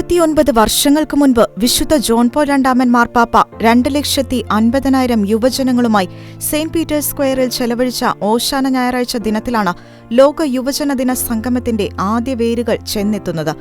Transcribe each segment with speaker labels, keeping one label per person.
Speaker 1: ഇരുപത്തിയൊൻപത് വർഷങ്ങൾക്ക് മുൻപ് വിശുദ്ധ ജോൺ പോൾ രണ്ടാമൻ മാർപ്പാപ്പ രണ്ട് ലക്ഷത്തി അൻപതിനായിരം യുവജനങ്ങളുമായി സെയിന്റ് പീറ്റേഴ്സ് സ്ക്വയറിൽ ചെലവഴിച്ച ഓശാന ഞായറാഴ്ച ദിനത്തിലാണ് ലോക യുവജന ദിന സംഗമത്തിന്റെ ആദ്യ വേരുകൾ ചെന്നെത്തുന്നത്.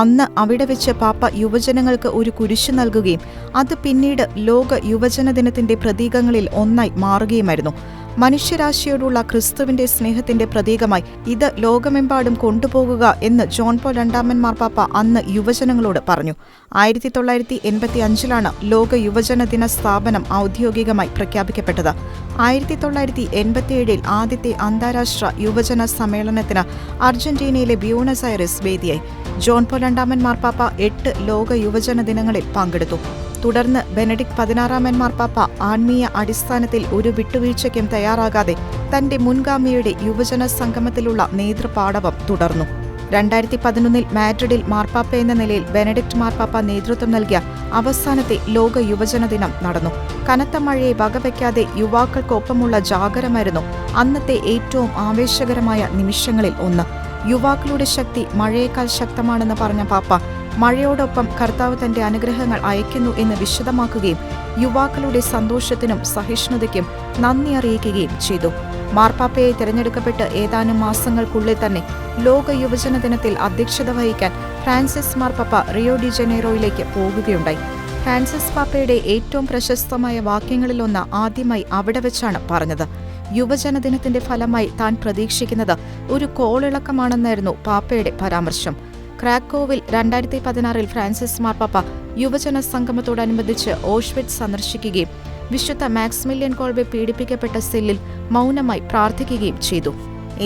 Speaker 1: അന്ന് അവിടെ വെച്ച് പാപ്പ യുവജനങ്ങൾക്ക് ഒരു കുരിശ് നൽകുകയും അത് പിന്നീട് ലോക യുവജന ദിനത്തിന്റെ പ്രതീകങ്ങളിൽ ഒന്നായി മാറുകയുമായിരുന്നു. മനുഷ്യരാശിയോടുള്ള ക്രിസ്തുവിന്റെ സ്നേഹത്തിന്റെ പ്രതീകമായി ഇത് ലോകമെമ്പാടും കൊണ്ടുപോകുക എന്ന് ജോൺ പോൾ രണ്ടാമൻ മാർപ്പാപ്പ അന്ന് യുവജനങ്ങളോട് പറഞ്ഞു. ആയിരത്തി തൊള്ളായിരത്തി എൺപത്തി അഞ്ചിലാണ് ലോക യുവജന ദിന സ്ഥാപനം ഔദ്യോഗികമായി പ്രഖ്യാപിക്കപ്പെട്ടത്. ആയിരത്തി തൊള്ളായിരത്തി എൺപത്തിയേഴിൽ ആദ്യത്തെ അന്താരാഷ്ട്ര യുവജന സമ്മേളനത്തിന് അർജന്റീനയിലെ ബ്യൂണസ് ഐറിസ് വേദിയായി. ജോൺ പോൾ രണ്ടാമൻ മാർപ്പാപ്പ എട്ട് ലോക യുവജന ദിനങ്ങളിൽ പങ്കെടുത്തു. തുടർന്ന് ബെനഡിക് പതിനാറാമൻ മാർപ്പാപ്പ ആത്മീയ അടിസ്ഥാനത്തിൽ ഒരു വിട്ടുവീഴ്ചയ്ക്കും തയ്യാറാകാതെ തന്റെ മുൻഗാമിയുടെ യുവജന സംഗമത്തിലുള്ള നേതൃപാടവം തുടർന്നു. രണ്ടായിരത്തി പതിനൊന്നിൽ മാഡ്രിഡിൽ മാർപ്പാപ്പ എന്ന നിലയിൽ ബെനഡിക്ട് മാർപ്പാപ്പ നേതൃത്വം നൽകിയ അവസാനത്തെ ലോക യുവജന ദിനം നടന്നു. കനത്ത മഴയെ വകവയ്ക്കാതെ യുവാക്കൾക്കൊപ്പമുള്ള ജാഗരമായിരുന്നു അന്നത്തെ ഏറ്റവും ആവേശകരമായ നിമിഷങ്ങളിൽ ഒന്ന്. യുവാക്കളുടെ ശക്തി മഴയേക്കാൾ ശക്തമാണെന്ന് പറഞ്ഞ പാപ്പ മഴയോടൊപ്പം കർത്താവ് തന്റെ അനുഗ്രഹങ്ങൾ അയക്കുന്നു എന്ന് വിശദമാക്കുകയും യുവാക്കളുടെ സന്തോഷത്തിനും സഹിഷ്ണുതയ്ക്കും നന്ദി അറിയിക്കുകയും ചെയ്തു. മാർപ്പാപ്പയെ തിരഞ്ഞെടുക്കപ്പെട്ട് ഏതാനും മാസങ്ങൾക്കുള്ളിൽ തന്നെ ലോക യുവജന ദിനത്തിൽ അധ്യക്ഷത വഹിക്കാൻ ഫ്രാൻസിസ് മാർപ്പാപ്പ റിയോ ഡി ജനീറോയിലേക്ക് പോകുകയുണ്ടായി. ഫ്രാൻസിസ് പാപ്പയുടെ ഏറ്റവും പ്രശസ്തമായ വാക്യങ്ങളിലൊന്ന് ആദ്യമായി അവിടെ വെച്ചാണ് പറഞ്ഞത്. യുവജന ദിനത്തിന്റെ ഫലമായി താൻ പ്രതീക്ഷിക്കുന്നത് ഒരു കോളിളക്കമാണെന്നായിരുന്നു പാപ്പയുടെ പരാമർശം. ക്രാക്കോവിൽ രണ്ടായിരത്തി പതിനാറിൽ ഫ്രാൻസിസ് മാർപ്പാപ്പ യുവജന സംഗമത്തോടനുബന്ധിച്ച് ഓഷ്വിറ്റ് സന്ദർശിക്കുകയും വിശുദ്ധ മാക്സിമില്യൻ കോൾബെ പീഡിപ്പിക്കപ്പെട്ട സെല്ലിൽ മൗനമായി പ്രാർത്ഥിക്കുകയും ചെയ്തു.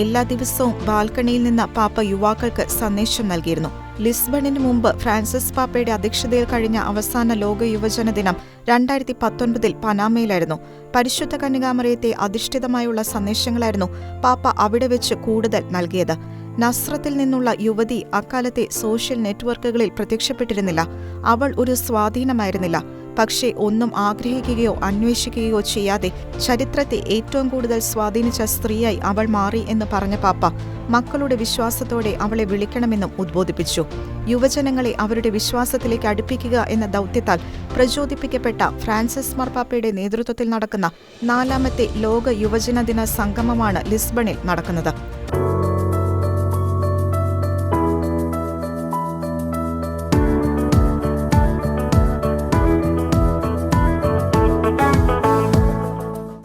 Speaker 1: എല്ലാ ദിവസവും ബാൽക്കണിയിൽ നിന്ന് പാപ്പ യുവാക്കൾക്ക് സന്ദേശം നൽകിയിരുന്നു. ലിസ്ബണിന് മുമ്പ് ഫ്രാൻസിസ് പാപ്പയുടെ അധ്യക്ഷതയിൽ കഴിഞ്ഞ അവസാന ലോക യുവജന ദിനം രണ്ടായിരത്തി പത്തൊൻപതിൽ പനാമയിലായിരുന്നു. പരിശുദ്ധ കന്യകാമറിയത്തെ അധിഷ്ഠിതമായുള്ള സന്ദേശങ്ങളായിരുന്നു പാപ്പ അവിടെ വെച്ച് കൂടുതൽ നൽകിയത്. നസ്രത്തിൽ നിന്നുള്ള യുവതി അക്കാലത്തെ സോഷ്യൽ നെറ്റ്വർക്കുകളിൽ പ്രത്യക്ഷപ്പെട്ടിരുന്നില്ല. അവൾ ഒരു സ്വാധീനമായിരുന്നില്ല. പക്ഷേ ഒന്നും ആഗ്രഹിക്കുകയോ അന്വേഷിക്കുകയോ ചെയ്യാതെ ചരിത്രത്തെ ഏറ്റവും കൂടുതൽ സ്വാധീനിച്ച സ്ത്രീയായി അവൾ മാറി എന്ന് പറഞ്ഞ പാപ്പ മക്കളുടെ വിശ്വാസത്തോടെ അവളെ വിളിക്കണമെന്നും ഉദ്ബോധിപ്പിച്ചു. യുവജനങ്ങളെ അവരുടെ വിശ്വാസത്തിലേക്ക് അടുപ്പിക്കുക എന്ന ദൗത്യത്താൽ പ്രചോദിപ്പിക്കപ്പെട്ട ഫ്രാൻസിസ് മാർപ്പാപ്പയുടെ നേതൃത്വത്തിൽ നടക്കുന്ന നാലാമത്തെ ലോക യുവജന ദിന സംഗമമാണ് ലിസ്ബണിൽ നടക്കുന്നത്.